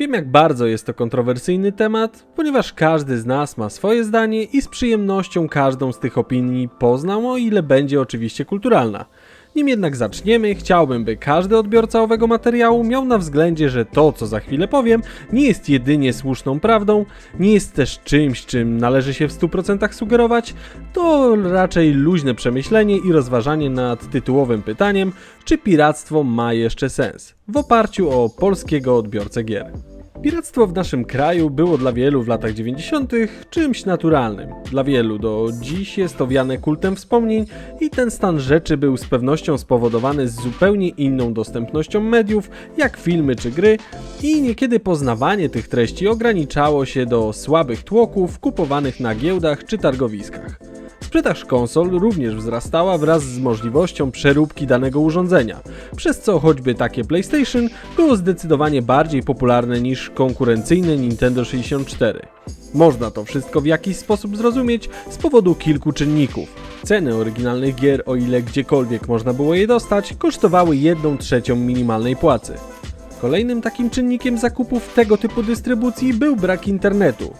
Wiem, jak bardzo jest to kontrowersyjny temat, ponieważ każdy z nas ma swoje zdanie i z przyjemnością każdą z tych opinii poznam, o ile będzie oczywiście kulturalna. Nim jednak zaczniemy, chciałbym, by każdy odbiorca owego materiału miał na względzie, że to, co za chwilę powiem, nie jest jedynie słuszną prawdą, nie jest też czymś, czym należy się w 100% sugerować, to raczej luźne przemyślenie i rozważanie nad tytułowym pytaniem, czy piractwo ma jeszcze sens, w oparciu o polskiego odbiorcę gier. Piractwo w naszym kraju było dla wielu w latach 90. czymś naturalnym. Dla wielu do dziś jest owiane kultem wspomnień i ten stan rzeczy był z pewnością spowodowany z zupełnie inną dostępnością mediów, jak filmy czy gry, i niekiedy poznawanie tych treści ograniczało się do słabych tłoków kupowanych na giełdach czy targowiskach. Sprzedaż konsol również wzrastała wraz z możliwością przeróbki danego urządzenia, przez co choćby takie PlayStation było zdecydowanie bardziej popularne niż konkurencyjne Nintendo 64. Można to wszystko w jakiś sposób zrozumieć z powodu kilku czynników. Ceny oryginalnych gier, o ile gdziekolwiek można było je dostać, kosztowały 1 trzecią minimalnej płacy. Kolejnym takim czynnikiem zakupów tego typu dystrybucji był brak internetu,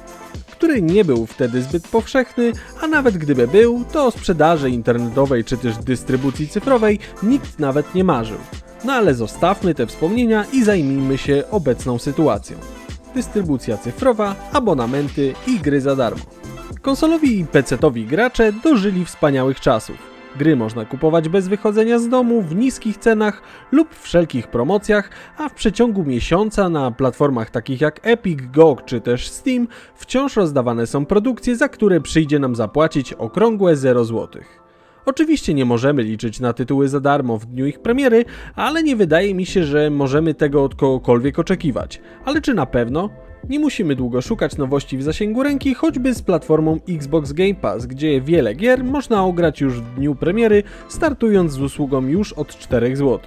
który nie był wtedy zbyt powszechny, a nawet gdyby był, to o sprzedaży internetowej czy też dystrybucji cyfrowej nikt nawet nie marzył. No ale zostawmy te wspomnienia i zajmijmy się obecną sytuacją. Dystrybucja cyfrowa, abonamenty i gry za darmo. Konsolowi i PC-towi gracze dożyli wspaniałych czasów. Gry można kupować bez wychodzenia z domu, w niskich cenach lub wszelkich promocjach, a w przeciągu miesiąca na platformach takich jak Epic, GOG czy też Steam wciąż rozdawane są produkcje, za które przyjdzie nam zapłacić okrągłe 0 zł. Oczywiście nie możemy liczyć na tytuły za darmo w dniu ich premiery, ale nie wydaje mi się, że możemy tego od kogokolwiek oczekiwać. Ale czy na pewno? Nie musimy długo szukać nowości w zasięgu ręki, choćby z platformą Xbox Game Pass, gdzie wiele gier można ograć już w dniu premiery, startując z usługą już od 4 zł.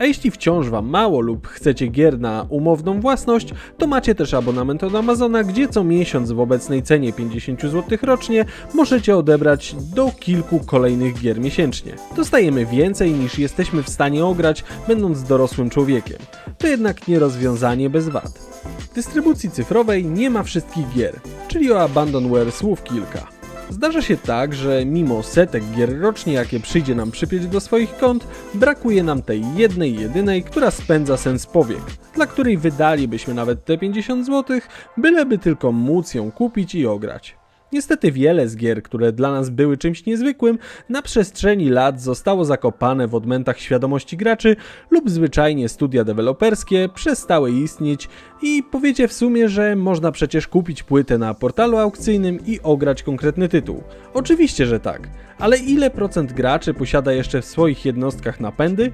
A jeśli wciąż Wam mało lub chcecie gier na umowną własność, to macie też abonament od Amazona, gdzie co miesiąc w obecnej cenie 50 zł rocznie możecie odebrać do kilku kolejnych gier miesięcznie. Dostajemy więcej niż jesteśmy w stanie ograć, będąc dorosłym człowiekiem. To jednak nie rozwiązanie bez wad. W dystrybucji cyfrowej nie ma wszystkich gier, czyli o Abandonware słów kilka. Zdarza się tak, że mimo setek gier rocznie, jakie przyjdzie nam przypiąć do swoich kont, brakuje nam tej jednej, jedynej, która spędza sens powiek, dla której wydalibyśmy nawet te 50 zł, byleby tylko móc ją kupić i ograć. Niestety wiele z gier, które dla nas były czymś niezwykłym, na przestrzeni lat zostało zakopane w odmętach świadomości graczy lub zwyczajnie studia deweloperskie przestały istnieć i powiecie w sumie, że można przecież kupić płytę na portalu aukcyjnym i ograć konkretny tytuł. Oczywiście, że tak, ale ile procent graczy posiada jeszcze w swoich jednostkach napędy?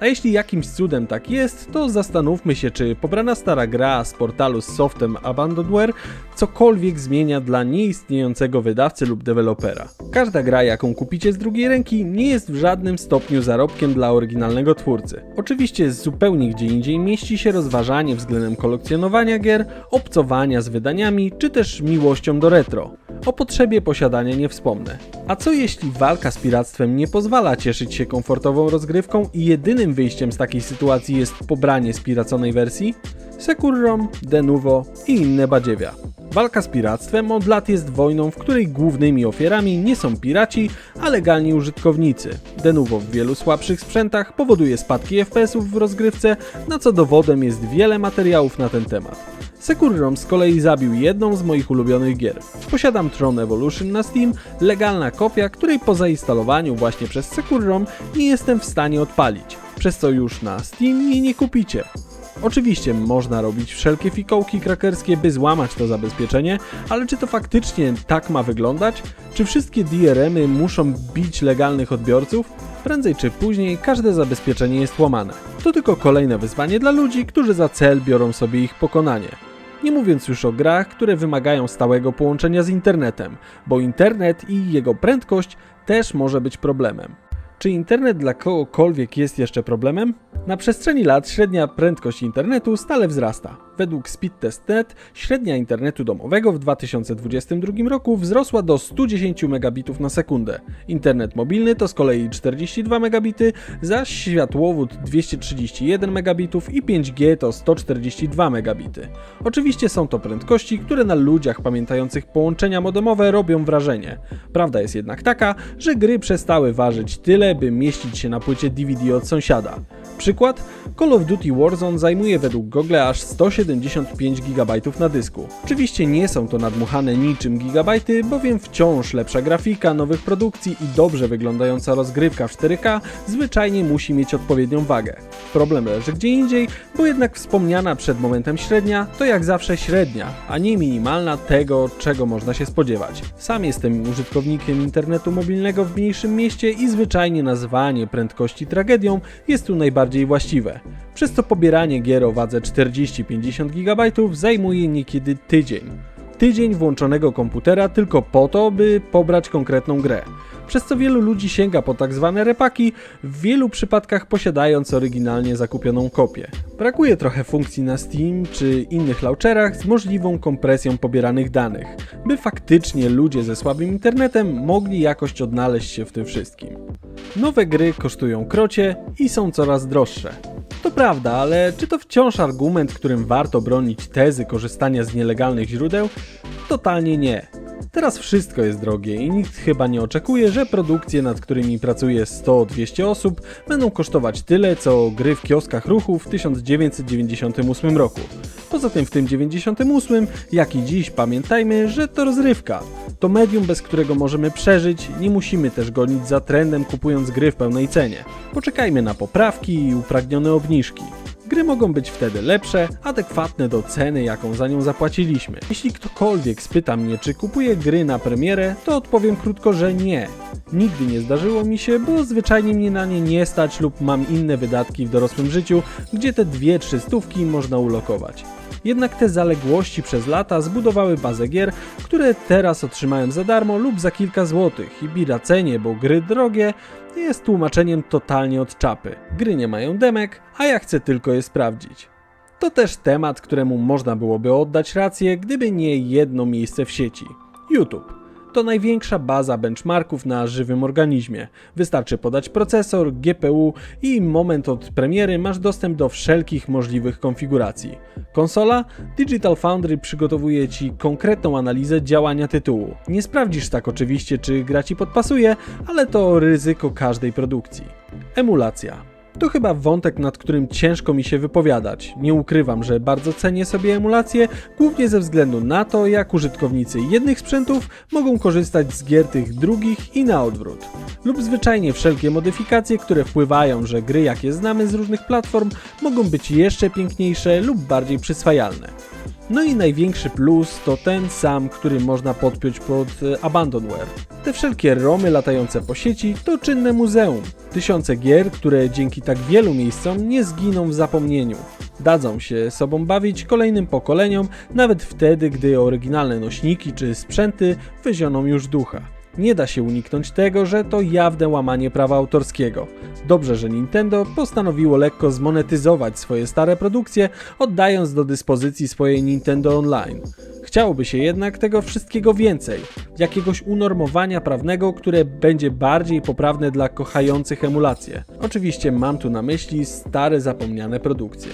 A jeśli jakimś cudem tak jest, to zastanówmy się, czy pobrana stara gra z portalu z softem Abandonware cokolwiek zmienia dla nieistniejącego wydawcy lub dewelopera. Każda gra, jaką kupicie z drugiej ręki, nie jest w żadnym stopniu zarobkiem dla oryginalnego twórcy. Oczywiście zupełnie gdzie indziej mieści się rozważanie względem kolekcjonowania gier, obcowania z wydaniami, czy też miłością do retro. O potrzebie posiadania nie wspomnę. A co jeśli walka z piractwem nie pozwala cieszyć się komfortową rozgrywką i jedynym wyjściem z takiej sytuacji jest pobranie spiraconej wersji? Securrom, Denuvo i inne badziewia. Walka z piractwem od lat jest wojną, w której głównymi ofiarami nie są piraci, a legalni użytkownicy. Denuvo w wielu słabszych sprzętach powoduje spadki FPS-ów w rozgrywce, na co dowodem jest wiele materiałów na ten temat. Securrom z kolei zabił jedną z moich ulubionych gier. Posiadam Tron Evolution na Steam, legalna kopia, której po zainstalowaniu właśnie przez Securrom nie jestem w stanie odpalić, przez co już na Steam jej nie kupicie. Oczywiście można robić wszelkie fikołki krakerskie, by złamać to zabezpieczenie, ale czy to faktycznie tak ma wyglądać? Czy wszystkie DRM-y muszą bić legalnych odbiorców? Prędzej czy później każde zabezpieczenie jest łamane. To tylko kolejne wyzwanie dla ludzi, którzy za cel biorą sobie ich pokonanie. Nie mówiąc już o grach, które wymagają stałego połączenia z internetem, bo internet i jego prędkość też może być problemem. Czy internet dla kogokolwiek jest jeszcze problemem? Na przestrzeni lat średnia prędkość internetu stale wzrasta. Według speedtest.net średnia internetu domowego w 2022 roku wzrosła do 110 megabitów na sekundę. Internet mobilny to z kolei 42 megabity, zaś światłowód 231 megabitów i 5G to 142 megabity. Oczywiście są to prędkości, które na ludziach pamiętających połączenia modemowe robią wrażenie. Prawda jest jednak taka, że gry przestały ważyć tyle, by mieścić się na płycie DVD od sąsiada. Przykład? Call of Duty Warzone zajmuje według Google aż 175 GB na dysku. Oczywiście nie są to nadmuchane niczym gigabajty, bowiem wciąż lepsza grafika, nowych produkcji i dobrze wyglądająca rozgrywka w 4K zwyczajnie musi mieć odpowiednią wagę. Problem leży gdzie indziej, bo jednak wspomniana przed momentem średnia to jak zawsze średnia, a nie minimalna tego, czego można się spodziewać. Sam jestem użytkownikiem internetu mobilnego w mniejszym mieście i zwyczajnie nazwanie prędkości tragedią jest tu najbardziej właściwe. Przez to pobieranie gier o wadze 40-50 GB zajmuje niekiedy tydzień. Tydzień włączonego komputera tylko po to, by pobrać konkretną grę. Przez co wielu ludzi sięga po tak zwane repaki, w wielu przypadkach posiadając oryginalnie zakupioną kopię. Brakuje trochę funkcji na Steam czy innych launcherach z możliwą kompresją pobieranych danych, by faktycznie ludzie ze słabym internetem mogli jakoś odnaleźć się w tym wszystkim. Nowe gry kosztują krocie i są coraz droższe. To prawda, ale czy to wciąż argument, którym warto bronić tezy korzystania z nielegalnych źródeł? Totalnie nie. Teraz wszystko jest drogie i nikt chyba nie oczekuje, że produkcje, nad którymi pracuje 100-200 osób, będą kosztować tyle, co gry w kioskach ruchu w 1998 roku. Poza tym w tym 98, jak i dziś pamiętajmy, że to rozrywka. To medium, bez którego możemy przeżyć, nie musimy też gonić za trendem kupując gry w pełnej cenie. Poczekajmy na poprawki i upragnione obniżki. Gry mogą być wtedy lepsze, adekwatne do ceny, jaką za nią zapłaciliśmy. Jeśli ktokolwiek spyta mnie, czy kupuję gry na premierę, to odpowiem krótko, że nie. Nigdy nie zdarzyło mi się, bo zwyczajnie mnie na nie nie stać lub mam inne wydatki w dorosłym życiu, gdzie te dwie, trzy stówki można ulokować. Jednak te zaległości przez lata zbudowały bazę gier, które teraz otrzymałem za darmo lub za kilka złotych i biracenie, bo gry drogie jest tłumaczeniem totalnie od czapy. Gry nie mają demek, a ja chcę tylko je sprawdzić. To też temat, któremu można byłoby oddać rację, gdyby nie jedno miejsce w sieci YouTube. To największa baza benchmarków na żywym organizmie. Wystarczy podać procesor, GPU i moment od premiery masz dostęp do wszelkich możliwych konfiguracji. Konsola? Digital Foundry przygotowuje Ci konkretną analizę działania tytułu. Nie sprawdzisz tak oczywiście, czy gra Ci podpasuje, ale to ryzyko każdej produkcji. Emulacja. To chyba wątek, nad którym ciężko mi się wypowiadać. Nie ukrywam, że bardzo cenię sobie emulację, głównie ze względu na to, jak użytkownicy jednych sprzętów mogą korzystać z gier tych drugich i na odwrót. Lub zwyczajnie wszelkie modyfikacje, które wpływają, że gry jakie znamy z różnych platform mogą być jeszcze piękniejsze lub bardziej przyswajalne. No i największy plus to ten sam, który można podpiąć pod e, Abandonware. Te wszelkie romy latające po sieci to czynne muzeum. Tysiące gier, które dzięki tak wielu miejscom nie zginą w zapomnieniu. Dadzą się sobą bawić kolejnym pokoleniom, nawet wtedy, gdy oryginalne nośniki czy sprzęty wyzioną już ducha. Nie da się uniknąć tego, że to jawne łamanie prawa autorskiego. Dobrze, że Nintendo postanowiło lekko zmonetyzować swoje stare produkcje, oddając do dyspozycji swoje Nintendo Online. Chciałoby się jednak tego wszystkiego więcej, jakiegoś unormowania prawnego, które będzie bardziej poprawne dla kochających emulacje. Oczywiście mam tu na myśli stare zapomniane produkcje.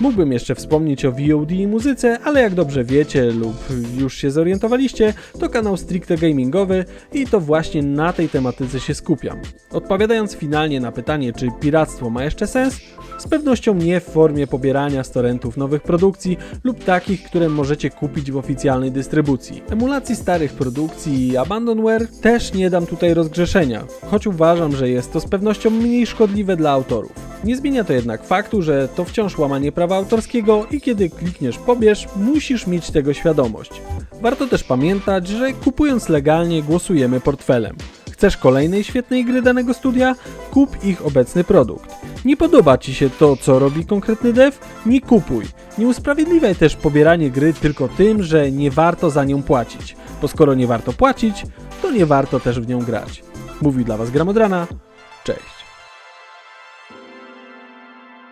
Mógłbym jeszcze wspomnieć o VOD i muzyce, ale jak dobrze wiecie lub już się zorientowaliście, to kanał stricte gamingowy i to właśnie na tej tematyce się skupiam. Odpowiadając finalnie na pytanie, czy piractwo ma jeszcze sens, z pewnością nie w formie pobierania z torrentów nowych produkcji lub takich, które możecie kupić w oficjalnej dystrybucji. Emulacji starych produkcji i Abandonware też nie dam tutaj rozgrzeszenia, choć uważam, że jest to z pewnością mniej szkodliwe dla autorów. Nie zmienia to jednak faktu, że to wciąż łamanie prawa autorskiego i kiedy klikniesz pobierz, musisz mieć tego świadomość. Warto też pamiętać, że kupując legalnie głosujemy portfelem. Chcesz kolejnej świetnej gry danego studia? Kup ich obecny produkt. Nie podoba Ci się to, co robi konkretny dev? Nie kupuj. Nie usprawiedliwiaj też pobieranie gry tylko tym, że nie warto za nią płacić. Bo skoro nie warto płacić, to nie warto też w nią grać. Mówi dla Was Gramodrana. Cześć.